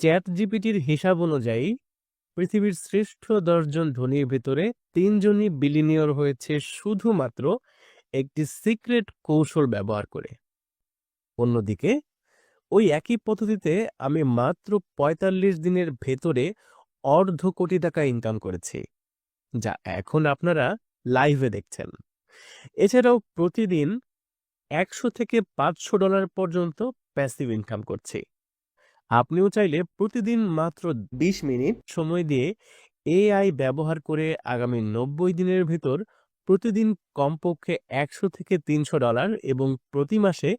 Chat জিপিটির হিসাব অনুযায়ী, পৃথিবীর শ্রেষ্ঠ দশজন ধনীর ভেতরে তিনজনই বিলিনিয়র হয়েছে শুধুমাত্র একটি সিক্রেট কৌশল ব্যবহার করে। অন্যদিকে, ওই একই পদ্ধতিতে আমি মাত্র পঁয়তাল্লিশ দিনের ভেতরে অর্ধ কোটি টাকা ইনকাম করেছি, যা এখন আপনারা লাইভে দেখছেন। এছাড়াও প্রতিদিন একশো থেকে পাঁচশো ডলার পর্যন্ত প্যাসিভ ইনকাম করছি। আপনিও চাইলে প্রতিদিন মাত্র বিশ মিনিট। সময় দিয়ে এআই ব্যবহার করে আগামী নব্বই দিনের ভেতর প্রতিদিন কমপক্ষে একশো থেকে তিনশো ডলার এবং প্রতি মাসে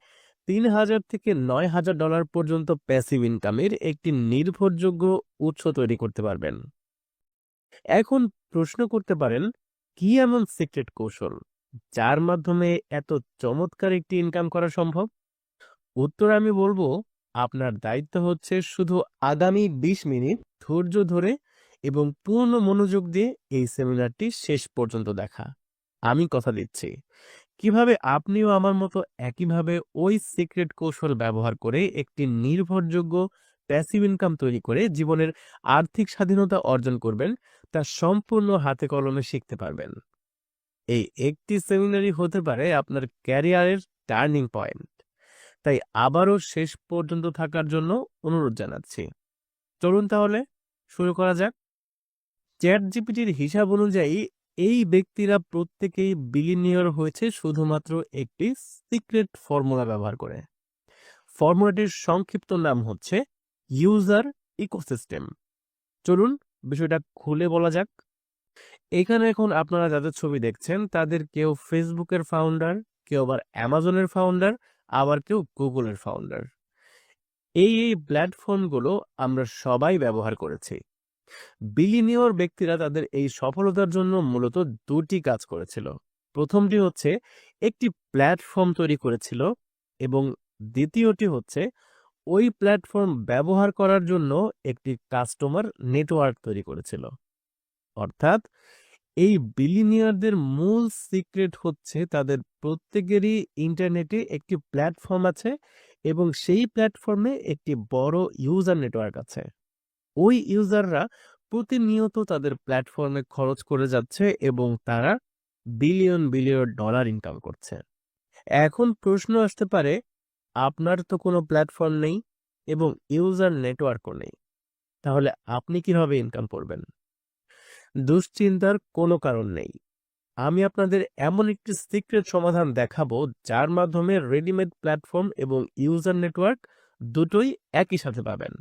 তিন হাজার থেকে নয় হাজার ডলার পর্যন্ত প্যাসিভ ইনকামের একটি নির্ভরযোগ্য উৎস তৈরি করতে পারবেন। এখন প্রশ্ন করতে পারেন কি এমন সিক্রেট কৌশল যার মাধ্যমে এত চমৎকার একটি ইনকাম করা সম্ভব? উত্তর আমি বলব আপনার দায়িত্ব হচ্ছে শুধু আগামী বিশ মিনিট ধৈর্য ধরে এবং পূর্ণ মনোযোগ দিয়ে এই সেমিনারটি শেষ পর্যন্ত দেখা। আমি কথা দিচ্ছি, কীভাবে আপনিও আমার মতো একইভাবে ওই সিক্রেট কৌশল ব্যবহার করে একটি নির্ভরযোগ্য প্যাসিভ ইনকাম তৈরি করে জীবনের আর্থিক স্বাধীনতা অর্জন করবেন, তা সম্পূর্ণ হাতে কলমে শিখতে পারবেন। এই একটি সেমিনারই হতে পারে আপনার ক্যারিয়ারের টার্নিং পয়েন্ট। তাই আবারও শেষ পর্যন্ত থাকার জন্য অনুরোধ জানাচ্ছি। চলুন তাহলে শুরু করা যাক। চ্যাট জিপিটির হিসাব অনুযায়ী এই ব্যক্তিরা প্রত্যেকেই বিলিনিয়র হয়েছে শুধুমাত্র একটি সিক্রেট ফর্মুলা ব্যবহার করে। ফর্মুলাটির সংক্ষিপ্ত নাম হচ্ছে ইউজার ইকোসিস্টেম। চলুন বিষয়টা খুলে বলা যাক। এখানে এখন আপনারা যাদের ছবি দেখছেন, তাদের কেউ ফেসবুকের ফাউন্ডার কেউ আবার অ্যামাজনের ফাউন্ডার আবার কেউ গুগলের ফাউন্ডার এই এই প্ল্যাটফর্মগুলো আমরা সবাই ব্যবহার করেছি। বিলিনিয়র ব্যক্তিরা তাদের এই সফলতার জন্য মূলত দুটি কাজ করেছিল। প্রথমটি হচ্ছে একটি প্ল্যাটফর্ম তৈরি করেছিল এবং দ্বিতীয়টি হচ্ছে ওই প্ল্যাটফর্ম ব্যবহার করার জন্য একটি কাস্টমার নেটওয়ার্ক তৈরি করেছিল। অর্থাৎ এই বিলিনিয়ারদের মূল সিক্রেট হচ্ছে তাদের প্রত্যেকেরই ইন্টারনেটে একটি প্ল্যাটফর্ম আছে এবং সেই প্ল্যাটফর্মে একটি বড় ইউজার নেটওয়ার্ক আছে। ওই ইউজাররা প্রতিনিয়ত তাদের প্ল্যাটফর্মে খরচ করে যাচ্ছে এবং তারা বিলিয়ন বিলিয়ন ডলার ইনকাম করছে। এখন প্রশ্ন আসতে পারে, আপনার তো কোনো প্ল্যাটফর্ম নেই এবং ইউজার নেটওয়ার্কও নেই, তাহলে আপনি কীভাবে ইনকাম করবেন? দুশ্চিন্তার কোনো কারণ নেই। আমি আপনাদের এমন একটি সিক্রেট সমাধান দেখাবো, যার মাধ্যমে রেডিমেড প্ল্যাটফর্ম এবং ইউজার নেটওয়ার্ক দুটোই একই সাথে পাবেন।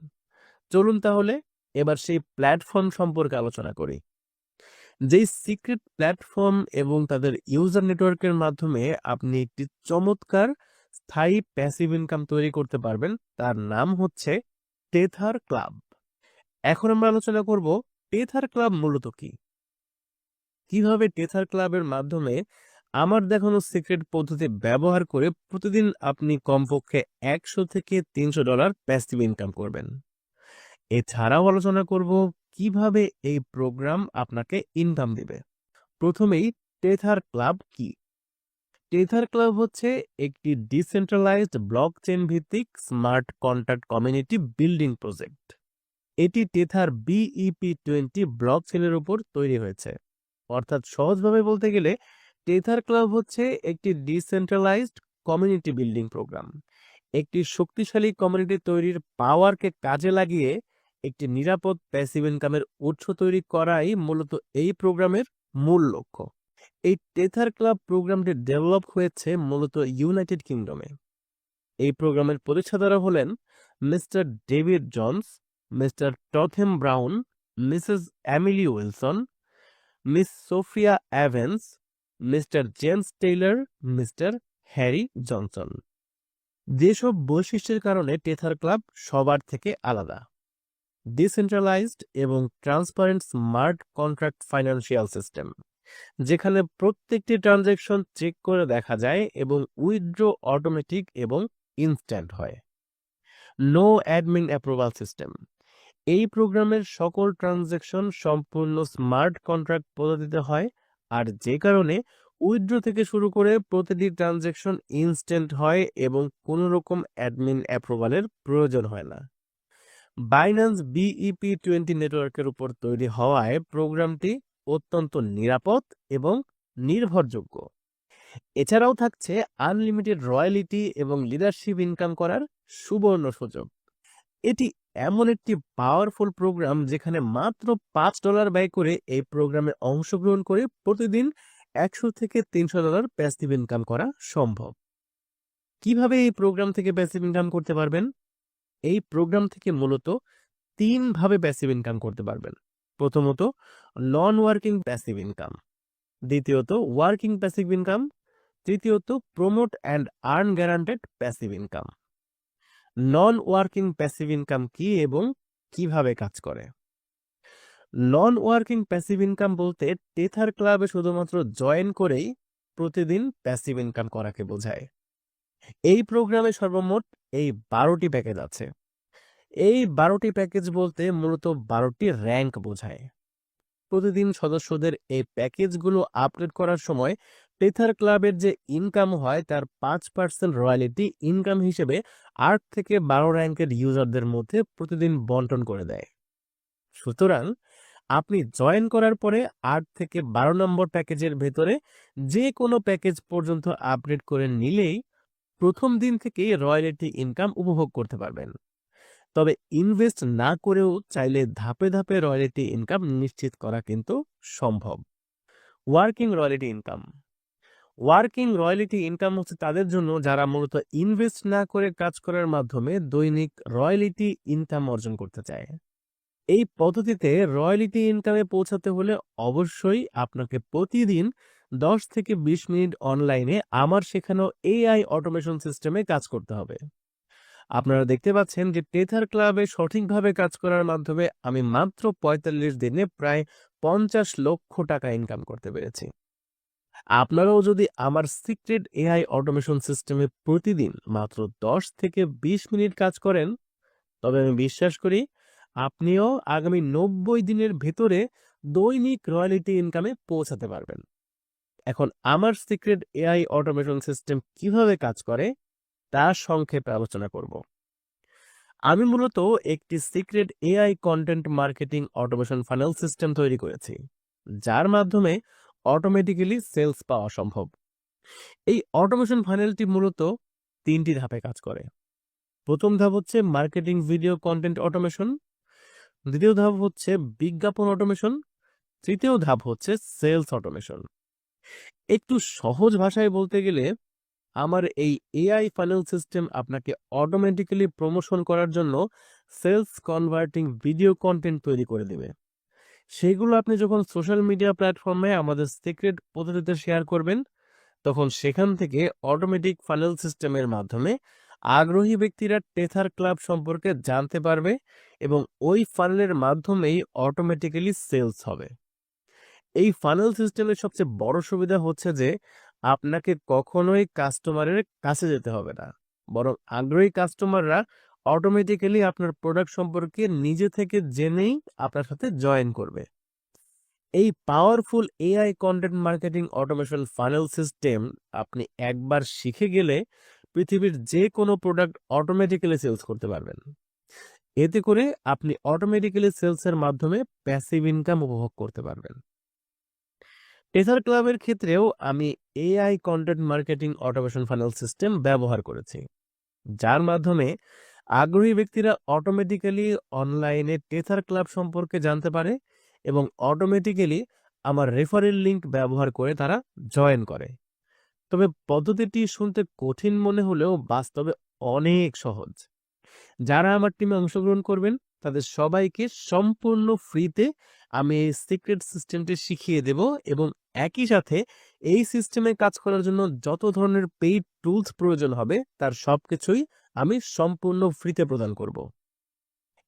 চলুন তাহলে এবার সেই প্ল্যাটফর্ম সম্পর্কে আলোচনা করি। যেই সিক্রেট প্ল্যাটফর্ম এবং তাদের ইউজার নেটওয়ার্কের মাধ্যমে আপনি একটি চমৎকার স্থায়ী প্যাসিভ ইনকাম তৈরি করতে পারবেন, তার নাম হচ্ছে টেথার ক্লাব এখন আমরা আলোচনা করব টেথার ক্লাব মূলত কি? কীভাবে টেথার ক্লাবের মাধ্যমে আমার দেখানো সিক্রেট পদ্ধতি ব্যবহার করে প্রতিদিন আপনি কমপক্ষে একশো থেকে তিনশো ডলার প্যাসিভ ইনকাম করবেন? এছাড়াও আলোচনা করব কীভাবে এই প্রোগ্রাম আপনাকে ইনকাম দিবে। প্রথমেই টেথার ক্লাব কি? টেথার ক্লাব হচ্ছে একটি ডিসেন্ট্রালাইজড ব্লক চেন ভিত্তিক smart contact community building project এটি টেথার বিইপি টোয়েন্টি ব্লক চেনের উপর তৈরি হয়েছে। অর্থাৎ সহজভাবে বলতে গেলে টেথার ক্লাব হচ্ছে একটি ডিসেন্ট্রালাইজড কমিউনিটি বিল্ডিং প্রোগ্রাম একটি শক্তিশালী কমিউনিটি তৈরির পাওয়ারকে কাজে লাগিয়ে একটি নিরাপদ প্যাসিভ ইনকামের উৎস তৈরি করাই মূলত এই প্রোগ্রামের মূল লক্ষ্য। এই টেথার ক্লাব প্রোগ্রামটি ডেভেলপ হয়েছে মূলত ইউনাইটেড কিংডমে এই প্রোগ্রামের প্রতিষ্ঠাতারা হলেন mister David Johns mister টথেম Brown, Mrs Emily Wilson, Miss Sophia Evans, Mr James Taylor, Mr Harry Johnson. যেসব বৈশিষ্ট্যের কারণে টেথার ক্লাব সবার থেকে আলাদা। ডিসেন্ট্রালাইজড এবং transparent smart contract financial system, যেখানে প্রত্যেকটি ট্রানজ্যাকশন চেক করে দেখা যায় এবং উইথড্র অটোমেটিক এবং ইনস্ট্যান্ট হয়। No admin approval system. এই প্রোগ্রামের সকল ট্রানজ্যাকশন সম্পূর্ণ স্মার্ট কন্ট্রাক্ট পদ্ধতিতে হয়, আর যে কারণে উইথড্র থেকে শুরু করে প্রতিটি ট্রানজ্যাকশন ইনস্ট্যান্ট হয় এবং কোনো রকম অ্যাডমিন অ্যাপ্রুভালের প্রয়োজন হয় না। বাইন্যান্স বিইপি টোয়েন্টি নেটওয়ার্কের উপর তৈরি হওয়ায় প্রোগ্রামটি অত্যন্ত নিরাপদ এবং নির্ভরযোগ্য। এছাড়াও থাকছে আনলিমিটেড রয়্যালিটি এবং লিডারশিপ ইনকাম করার সুবর্ণ সুযোগ। এটি এমন একটি পাওয়ারফুল প্রোগ্রাম যেখানে মাত্র পাঁচ ডলার ব্যয় করে এই প্রোগ্রামে অংশগ্রহণ করে প্রতিদিন একশো থেকে তিনশো ডলার প্যাসিভ ইনকাম করা সম্ভব। কীভাবে এই প্রোগ্রাম থেকে প্যাসিভ ইনকাম করতে পারবেন? এই প্রোগ্রাম থেকে মূলত তিনভাবে প্যাসিভ ইনকাম করতে পারবেন। প্রথমত নন ওয়ার্কিং প্যাসিভ ইনকাম দ্বিতীয়ত ওয়ার্কিং প্যাসিভ ইনকাম তৃতীয়ত promote and earn guaranteed passive income non working passive income কি এবং কীভাবে কাজ করে? নন ওয়ার্কিং প্যাসিভ ইনকাম বলতে টেথার ক্লাবে শুধুমাত্র জয়েন করেই প্রতিদিন প্যাসিভ ইনকাম করাকে বোঝায়। এই প্রোগ্রামে সর্বমোট এই বারোটি প্যাকেজ আছে। এই বারোটি প্যাকেজ বলতে মূলত বারোটি র্যাঙ্ক বোঝায়। প্রতিদিন সদস্যদের এই প্যাকেজগুলো আপডেট করার সময় টেথার ক্লাবের যে ইনকাম হয়, তার পাঁচ পার্সেন্ট রয়্যালিটি ইনকাম হিসেবে আট থেকে বারো র্যাঙ্কের ইউজারদের মধ্যে প্রতিদিন বন্টন করে দেয়। সুতরাং আপনি জয়েন করার পরে আট থেকে বারো নম্বর প্যাকেজের ভেতরে যে কোনো প্যাকেজ পর্যন্ত আপডেট করে নিলেই প্রথম দিন থেকে রয়্যালিটি ইনকাম উপভোগ করতে পারবেন। তবে ইনভেস্ট না করেও চাইলে ধাপে ধাপে রয়্যালিটি ইনকাম নিশ্চিত করা কিন্তু সম্ভব। Working royalty income working royalty income হচ্ছে তাদের জন্য যারা মূলত ইনভেস্ট না করে কাজ করার মাধ্যমে দৈনিক রয়্যালিটি ইনকাম অর্জন করতে চায়। এই পদ্ধতিতে রয়্যালিটি ইনকামে পৌঁছাতে হলে অবশ্যই আপনাকে প্রতিদিন দশ থেকে বিশ মিনিট অনলাইনে আমার শেখানো এআই অটোমেশন সিস্টেমে কাজ করতে হবে। আপনারা দেখতে পাচ্ছেন যে টেথার ক্লাবে সঠিকভাবে কাজ করার মাধ্যমে আমি মাত্র পঁয়তাল্লিশ দিনে প্রায় পঞ্চাশ লক্ষ টাকা ইনকাম করতে পেরেছি। আপনারাও যদি আমার সিক্রেট এআই অটোমেশন সিস্টেমে প্রতিদিন মাত্র দশ থেকে বিশ মিনিট কাজ করেন, তবে আমি বিশ্বাস করি আপনিও আগামী নব্বই দিনের ভেতরে দৈনিক রয়্যালিটি ইনকামে পৌঁছাতে পারবেন। এখন আমার সিক্রেট এআই অটোমেশন সিস্টেম কীভাবে কাজ করে, তা সংক্ষেপে আলোচনা করব। আমি মূলত একটি secret AI content marketing automation funnel system তৈরি করেছি, যার মাধ্যমে অটোমেটিক্যালি সেলস পাওয়া সম্ভব। এই অটোমেশন ফানেলটি মূলত তিনটি ধাপে কাজ করে। প্রথম ধাপ হচ্ছে মার্কেটিং ভিডিও কন্টেন্ট অটোমেশন দ্বিতীয় ধাপ হচ্ছে বিজ্ঞাপন অটোমেশন তৃতীয় ধাপ হচ্ছে সেলস অটোমেশন একটু সহজ ভাষায় বলতে গেলে, আমার এই এআই ফানেল সিস্টেম আপনাকে অটোমেটিক্যালি প্রমোশন করার জন্য সেলস কনভার্টিং ভিডিও কন্টেন্ট তৈরি করে দেবে। সেগুলো আপনি যখন সোশ্যাল মিডিয়া প্ল্যাটফর্মে আমাদের সিক্রেট পদ্ধতিতে শেয়ার করবেন, তখন সেখান থেকে অটোমেটিক ফানেল সিস্টেমের মাধ্যমে আগ্রহী ব্যক্তিরা টেথার ক্লাব সম্পর্কে জানতে পারবে এবং ওই ফানেলের মাধ্যমেই অটোমেটিক্যালি সেলস হবে। এই ফানেল সিস্টেমের সবচেয়ে বড় সুবিধা হচ্ছে যে, আপনাকে কখনোই কাস্টমারের কাছে যেতে হবে না। বরং আগ্রহী কাস্টমাররা অটোমেটিক্যালি আপনার প্রোডাক্ট সম্পর্কে নিজে থেকে জেনেই আপনার সাথে জয়েন করবে। এই powerful AI content marketing automation funnel system আপনি একবার শিখে গেলে পৃথিবীর যে কোনো প্রোডাক্ট অটোমেটিক্যালি সেলস করতে পারবেন। এতে করে আপনি অটোমেটিক্যালি সেলসের মাধ্যমে প্যাসিভ ইনকাম উপভোগ করতে পারবেন। টেসার ক্লাবের ক্ষেত্রেও আমি AI content marketing automation funnel system ব্যবহার করেছি। যার মাধ্যমে আগ্রহী ব্যক্তিরা অটোমেটিক্যালি অনলাইনে টেথার ক্লাব সম্পর্কে জানতে পারে এবং অটোমেটিক্যালি আমার রেফারেল লিংক ব্যবহার করে তারা জয়েন করে। তবে পদ্ধতিটি শুনতে কঠিন মনে হলেও বাস্তবে অনেক সহজ। যারা আমার টিমে অংশগ্রহণ করবেন, তাদের সবাইকে সম্পূর্ণ ফ্রিতে আমি এই সিক্রেট সিস্টেমটি শিখিয়ে দেব এবং একই সাথে এই সিস্টেমে কাজ করার জন্য যত ধরনের পেইড টুলস প্রয়োজন হবে, তার সবকিছুই আমি সম্পূর্ণ ফ্রিতে প্রদান করব।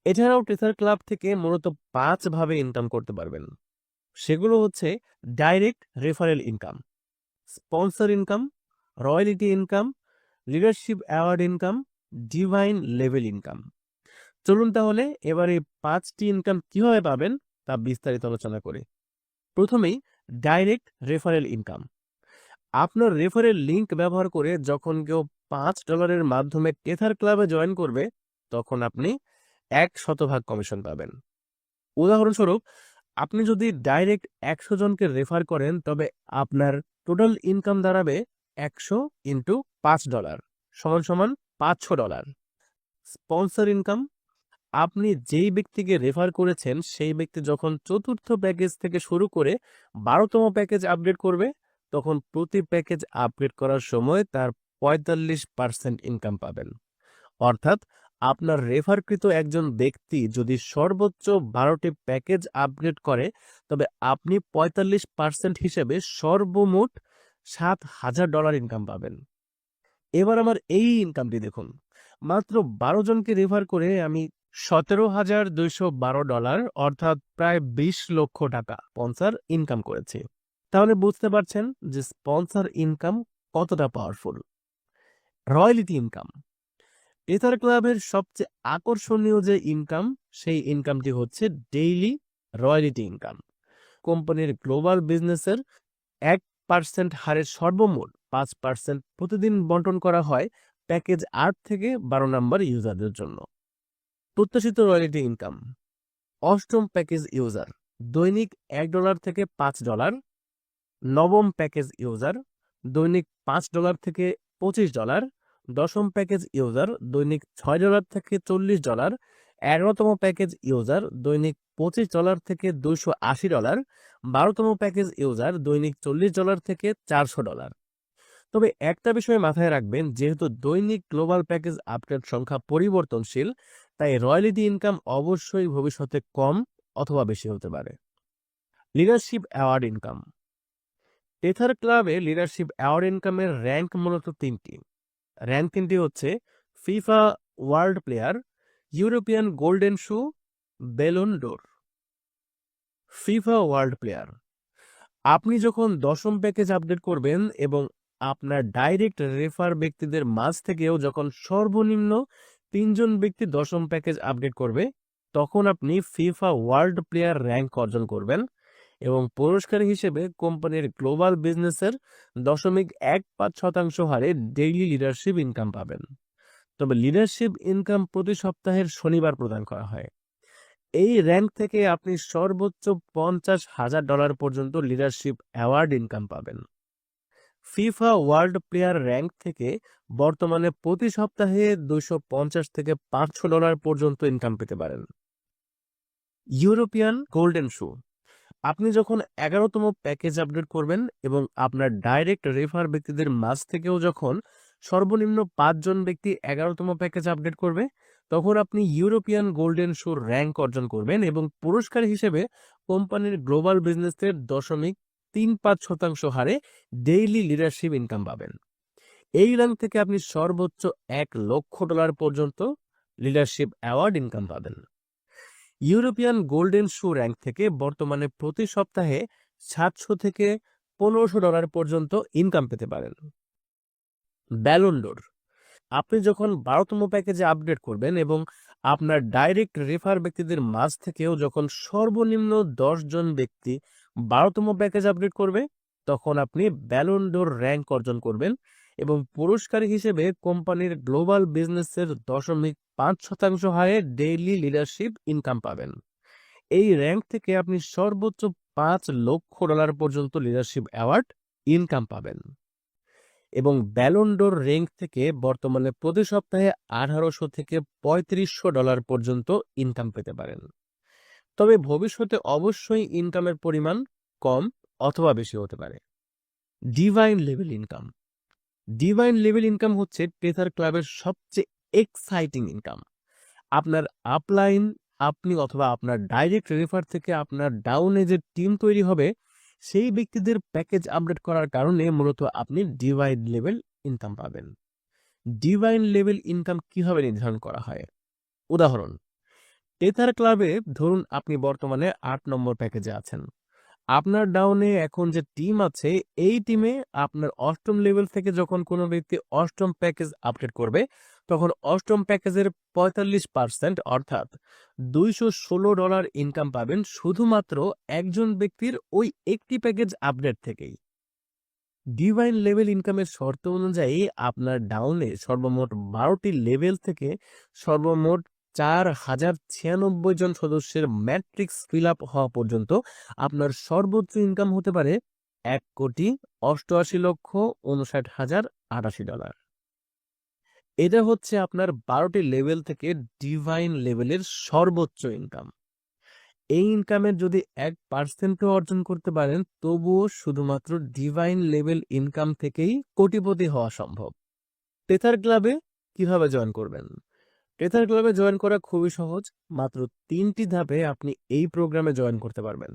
এছাড়াও টেথার ক্লাব থেকে মূলত পাঁচ ভাবে ইনকাম করতে পারবেন। সেগুলো হচ্ছে direct referral income sponsor income royalty income leadership award income divine level income চলুন তাহলে এবার এই পাঁচটি ইনকাম কীভাবে পাবেন তা বিস্তারিত আলোচনা করি। প্রথমেই ডাইরেক্ট রেফারেল ইনকাম আপনার রেফারেল লিংক ব্যবহার করে যখন কেউ পাঁচ ডলারের মাধ্যমে টেথার ক্লাবে জয়েন করবে, তখন আপনি এক শতভাগ কমিশন পাবেন। উদাহরণস্বরূপ, আপনি যদি ডাইরেক্ট একশো জনকে রেফার করেন, তবে আপনার টোটাল ইনকাম দাঁড়াবে একশো ইন্টু পাঁচ ডলার সমান সমান পাঁচশো ডলার স্পন্সর ইনকাম আপনি যেই ব্যক্তিকে রেফার করেছেন, সেই ব্যক্তি যখন চতুর্থ প্যাকেজ থেকে শুরু করে বারোতম প্যাকেজ আপডেট করবে, তখন প্রতি প্যাকেজ আপডেট করার সময় তার পঁয়তাল্লিশ পার্সেন্ট ইনকাম পাবেন। অর্থাৎ আপনার রেফারকৃত একজন ব্যক্তি যদি সর্বোচ্চ বারোটি প্যাকেজ আপগ্রেড করে, তবে আপনি পঁয়তাল্লিশ পার্সেন্ট হিসেবে সর্বমোট সাত হাজার ডলার ইনকাম পাবেন। এবার আমার এই ইনকামটি দেখুন। মাত্র বারো জনকে রেফার করে আমি সতেরো হাজার দুইশো বারো ডলার অর্থাৎ প্রায় বিশ লক্ষ টাকা স্পন্সার ইনকাম করেছি। তাহলে বুঝতে পারছেন যে স্পন্সার ইনকাম কতটা পাওয়ারফুল রয়্যালিটি ইনকাম। এথার ক্লাবের সবচেয়ে আকর্ষণীয় যে ইনকাম, সেই ইনকামটি হচ্ছে ডেইলি রয়্যালিটি ইনকাম। কোম্পানির গ্লোবাল বিজনেসের এক পার্সেন্ট হারের সর্বমোট পাঁচ পার্সেন্ট প্রতিদিন বন্টন করা হয় প্যাকেজ আট থেকে বারো নম্বর ইউজারদের জন্য। প্রত্যাশিত রয়্যালিটি ইনকাম। অষ্টম প্যাকেজ ইউজার। দৈনিক এক ডলার থেকে পাঁচ ডলার। নবম প্যাকেজ ইউজার। দৈনিক পাঁচ ডলার থেকে পঁচিশ ডলার। দশম প্যাকেজ ইউজার দৈনিক ছয় ডলার থেকে চল্লিশ ডলার, এগারোতম প্যাকেজ ইউজার দৈনিক পঁচিশ ডলার থেকে দুইশো আশি ডলার, বারোতম প্যাকেজ ইউজার দৈনিক চল্লিশ ডলার থেকে চারশো ডলার। তবে একটা বিষয় মাথায় রাখবেন, যেহেতু দৈনিক গ্লোবাল প্যাকেজ আপডেট সংখ্যা পরিবর্তনশীল, তাই রয়্যালিটি ইনকাম অবশ্যই ভবিষ্যতে কম অথবা বেশি হতে পারে। Leadership award income. টেথার ক্লাবে লিডারশিপ অ্যাওয়ার্ড ইনকামের র্যাঙ্ক মূলত তিনটি। র্যাঙ্ক তিনটি হচ্ছে FIFA world player, European golden shoe, Ballon d'Or. FIFA world player, আপনি যখন দশম প্যাকেজ আপডেট করবেন এবং আপনার ডাইরেক্ট রেফার ব্যক্তিদের মাঝ থেকেও যখন সর্বনিম্ন তিনজন ব্যক্তি দশম প্যাকেজ আপডেট করবে, তখন আপনি ফিফা ওয়ার্ল্ড প্লেয়ার র্যাঙ্ক অর্জন করবেন। এবং পুরস্কার হিসেবে কোম্পানির গ্লোবাল বিজনেসের দশমিক এক পাঁচ শতাংশ হারে ডেইলি লিডারশিপ ইনকাম পাবেন। তবে লিডারশিপ ইনকাম প্রতি সপ্তাহের শনিবার প্রদান করা হয়। এই র্যাঙ্ক থেকে আপনি সর্বোচ্চ পঞ্চাশ হাজার ডলার পর্যন্ত লিডারশিপ অ্যাওয়ার্ড ইনকাম পাবেন। ফিফা ওয়ার্ল্ড প্লেয়ার র্যাঙ্ক থেকে বর্তমানে প্রতি সপ্তাহে দুইশো পঞ্চাশ থেকে পাঁচশো ডলার পর্যন্ত ইনকাম পেতে পারেন। ইউরোপিয়ান গোল্ডেন শু আপনি যখন এগারোতম প্যাকেজ আপডেট করবেন এবং আপনার ডাইরেক্ট রেফার ব্যক্তিদের মাঝ থেকেও যখন সর্বনিম্ন পাঁচজন ব্যক্তি এগারোতম প্যাকেজ আপডেট করবে, তখন আপনি ইউরোপিয়ান গোল্ডেন শোর র্যাঙ্ক অর্জন করবেন এবং পুরস্কার হিসেবে কোম্পানির গ্লোবাল বিজনেসের দশমিক তিন পাঁচ শতাংশ হারে ডেইলি লিডারশিপ ইনকাম পাবেন। এই র্যাঙ্ক থেকে আপনি সর্বোচ্চ এক লক্ষ ডলার পর্যন্ত লিডারশিপ অ্যাওয়ার্ড ইনকাম পাবেন। ইউরোপিয়ান গোল্ডেন শু র্যাঙ্ক থেকে বর্তমানে প্রতি সপ্তাহে সাতশো থেকে পনেরোশো ডলার পর্যন্ত ইনকাম পেতে পারেন। ব্যালন্ডোর আপনি যখন বারোতম প্যাকেজে আপডেট করবেন এবং আপনার ডাইরেক্ট রেফার ব্যক্তিদের মাঝ থেকেও যখন সর্বনিম্ন জন ব্যক্তি বারোতম প্যাকেজ আপডেট করবে, তখন আপনি ব্যালন্ডোর র্যাঙ্ক অর্জন করবেন। এবং পুরস্কার হিসেবে কোম্পানির গ্লোবাল বিজনেসের দশমিক পাঁচ শতাংশ হারে ডেইলি লিডারশিপ ইনকাম পাবেন। এই র্যাঙ্ক থেকে আপনি সর্বোচ্চ পাঁচ লক্ষ ডলার পর্যন্ত লিডারশিপ অ্যাওয়ার্ড ইনকাম পাবেন। এবং ব্যালন্ডোর র্যাঙ্ক থেকে বর্তমানে প্রতি সপ্তাহে আঠারোশো থেকে পঁয়ত্রিশশো ডলার পর্যন্ত ইনকাম পেতে পারেন। তবে ভবিষ্যতে অবশ্যই ইনকামের পরিমাণ কম অথবা বেশি হতে পারে। Divine level income. Divine level income হচ্ছে টেথার ক্লাবের সবচেয়ে এক্সাইটিং ইনকাম আপনার আপলাইন আপনি অথবা আপনার ডাইরেক্ট রেফার থেকে আপনার ডাউনে যে টিম তৈরি হবে, সেই ব্যক্তিদের প্যাকেজ আপডেট করার কারণে মূলত আপনি ডিভাইন লেভেল ইনকাম পাবেন। ডিভাইন লেভেল ইনকাম কীভাবে নির্ধারণ করা হয়? উদাহরণ টেথার ক্লাবে ধরুন আপনি বর্তমানে আট নম্বর প্যাকেজে আছেন। আপনার ডাউনে এখন যে টিম আছে, এই টিমে আপনার অষ্টম লেভেল থেকে যখন কোনো ব্যক্তি অষ্টম প্যাকেজ আপডেট করবে, তখন অষ্টম প্যাকেজের পঁয়তাল্লিশ পার্সেন্ট অর্থাৎ দুইশো ষোলো ডলার ইনকাম পাবেন শুধুমাত্র একজন ব্যক্তির ওই একটি প্যাকেজ আপডেট থেকেই। ডিভাইন লেভেল ইনকামের শর্ত অনুযায়ী আপনার ডাউনে সর্বমোট বারোটি লেভেল থেকে সর্বমোট চার হাজার ছিয়ানব্বই জন সদস্যের ম্যাট্রিক্স ফিল আপ হওয়া পর্যন্ত আপনার সর্বোচ্চ ইনকাম হতে পারে এক কোটি অষ্টআশি লক্ষ উনষাট হাজার আটাশি ডলার। এটা হচ্ছে আপনার বারোটি লেভেল থেকে ডিভাইন লেভেলের সর্বোচ্চ ইনকাম। এই ইনকামের যদি এক পার্সেন্টও অর্জন করতে পারেন, তবুও শুধুমাত্র ডিভাইন লেভেল ইনকাম থেকেই কোটিপতি হওয়া সম্ভব। টেথার ক্লাবে কীভাবে জয়েন করবেন? টেথার ক্লাবে জয়েন করা খুবই সহজ। মাত্র তিনটি ধাপে আপনি এই প্রোগ্রামে জয়েন করতে পারবেন।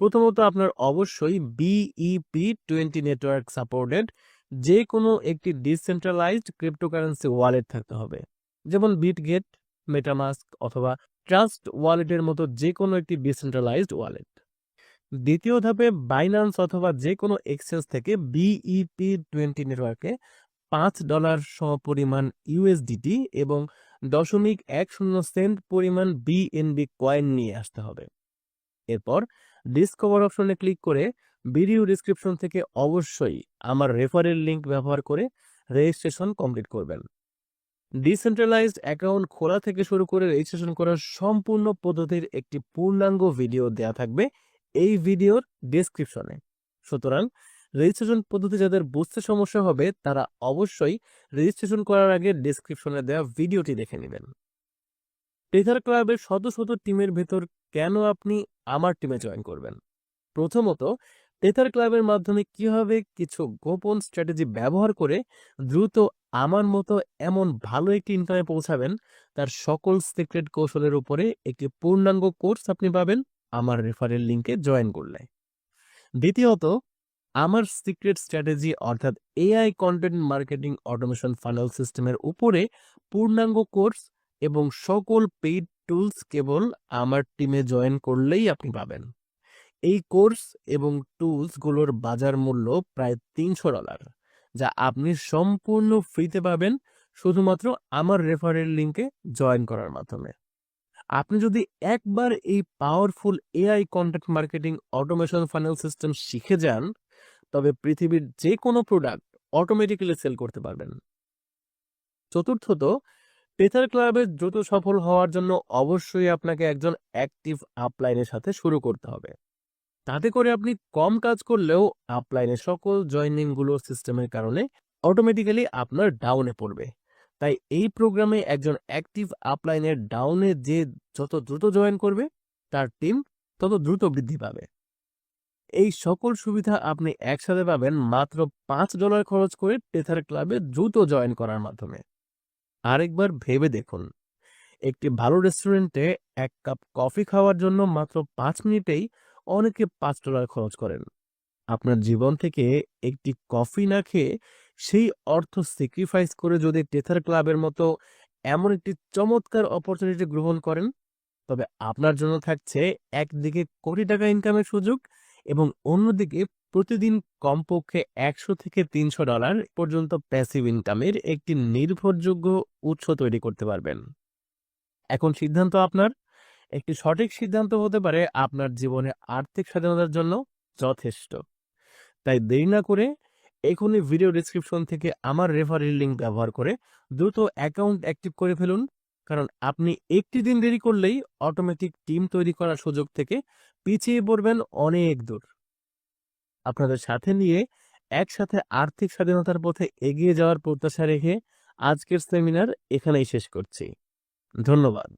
প্রথমত আপনার অবশ্যই বিইপি টোয়েন্টি নেটওয়ার্ক সাপোর্টেড যে কোনো একটি ডিসেন্ট্রালাইজড ক্রিপ্টোকারেন্সি ওয়ালেট থাকতে হবে। যেমন বিটগেট মেটামাস্ক অথবা ট্রাস্ট ওয়ালেটের মতো যে কোনো একটি ডিসেন্ট্রালাইজড ওয়ালেট দ্বিতীয় ধাপে বাইন্যান্স অথবা যে কোনো এক্সচেঞ্জ থেকে বিইপি টোয়েন্টি নেটওয়ার্কে পাঁচ ডলার সমপরিমাণ ইউএসডিটি এবং দশমিক এক শূন্য সেন্ট পরিমাণ বিএনবি কয়েন নিয়ে আসতে হবে। এরপর ডিসকভার অপশনে ক্লিক করে ভিডিও ডিসক্রিপশন থেকে অবশ্যই আমার রেফারেল লিংক ব্যবহার করে রেজিস্ট্রেশন কমপ্লিট করবেন। ডিসেন্ট্রালাইজড অ্যাকাউন্ট খোলা থেকে শুরু করে রেজিস্ট্রেশন করার সম্পূর্ণ পদ্ধতির একটি পূর্ণাঙ্গ ভিডিও দেয়া থাকবে এই ভিডিওর ডেসক্রিপশনে সুতরাং রেজিস্ট্রেশন পদ্ধতি যাদের বুঝতে সমস্যা হবে, তারা অবশ্যই রেজিস্ট্রেশন করার আগে ডেসক্রিপশনে দেওয়া ভিডিওটি দেখে নেবেন। টেথার ক্লাবের শত শত টিমের ভেতর কেন আপনি আমার টিমে জয়েন করবেন? প্রথমত টেথার ক্লাবের মাধ্যমে কীভাবে কিছু গোপন স্ট্র্যাটেজি ব্যবহার করে দ্রুত আমার মতো এমন ভালো একটি ইনকামে পৌঁছাবেন, তার সকল সিক্রেট কৌশলের উপরে একটি পূর্ণাঙ্গ কোর্স আপনি পাবেন আমার রেফারেল লিঙ্কে জয়েন করলে। দ্বিতীয়ত আমার সিক্রেট স্ট্র্যাটেজি অর্থাৎ AI content marketing automation funnel সিস্টেমের উপরে পূর্ণাঙ্গ কোর্স এবং সকল পেইড টুলস কেবল আমার টিমে জয়েন করলেই আপনি পাবেন। এই কোর্স এবং টুলসগুলোর বাজার মূল্য প্রায় তিনশো ডলার যা আপনি সম্পূর্ণ ফ্রিতে পাবেন শুধুমাত্র আমার রেফারেল লিঙ্কে জয়েন করার মাধ্যমে। আপনি যদি একবার এই powerful AI content marketing automation funnel system শিখে যান তবে পৃথিবীর যে কোনো প্রোডাক্ট অটোমেটিক্যালি সেল করতে পারবেন। চতুর্থত টেথার ক্লাবে দ্রুত সফল হওয়ার জন্য অবশ্যই আপনাকে একজন অ্যাক্টিভ আপলাইনের সাথে শুরু করতে হবে। তাতে করে আপনি কম কাজ করলেও আপলাইনের সকল জয়েনিংগুলো সিস্টেমের কারণে অটোমেটিক্যালি আপনার ডাউনে পড়বে। তাই এই প্রোগ্রামে একজন অ্যাক্টিভ আপলাইনের ডাউনে যে যত দ্রুত জয়েন করবে, তার টিম তত দ্রুত বৃদ্ধি পাবে। এই সকল সুবিধা আপনি একসাথে পাবেন মাত্র পাঁচ ডলার খরচ করে টেথার ক্লাবে দ্রুত জয়েন করার মাধ্যমে। আরেকবার ভেবে দেখুন, একটি ভালো রেস্টুরেন্টে এক কাপ কফি খাওয়ার জন্য মাত্র পাঁচ মিনিটেই অনেকে পাঁচ ডলার খরচ করেন। আপনার জীবন থেকে একটি কফি না খেয়ে সেই অর্থ স্যাক্রিফাইস করে যদি টেথার ক্লাবের মতো এমন একটি চমৎকার অপরচুনিটি গ্রহণ করেন, তবে আপনার জন্য থাকছে একদিকে কোটি টাকা ইনকামের সুযোগ এবং অন্যদিকে প্রতিদিন কমপক্ষে একশো থেকে তিনশো ডলার পর্যন্ত প্যাসিভ ইনকামের একটি নির্ভরযোগ্য উৎস তৈরি করতে পারবেন। এখন সিদ্ধান্ত আপনার। একটি সঠিক সিদ্ধান্ত হতে পারে আপনার জীবনে আর্থিক স্বাধীনতার জন্য যথেষ্ট। তাই দেরি না করে এখনই ভিডিও ডিসক্রিপশন থেকে আমার রেফারেল লিঙ্ক ব্যবহার করে দ্রুত অ্যাকাউন্ট অ্যাক্টিভ করে ফেলুন। কারণ আপনি একটি দিন দেরি করলেই অটোমেটিক টিম তৈরি করার সুযোগ থেকে পিছিয়ে পড়বেন অনেক দূর। আপনাদের সাথে নিয়ে একসাথে আর্থিক স্বাধীনতার পথে এগিয়ে যাওয়ার প্রত্যাশা রেখে আজকের সেমিনার এখানেই শেষ করছি। ধন্যবাদ।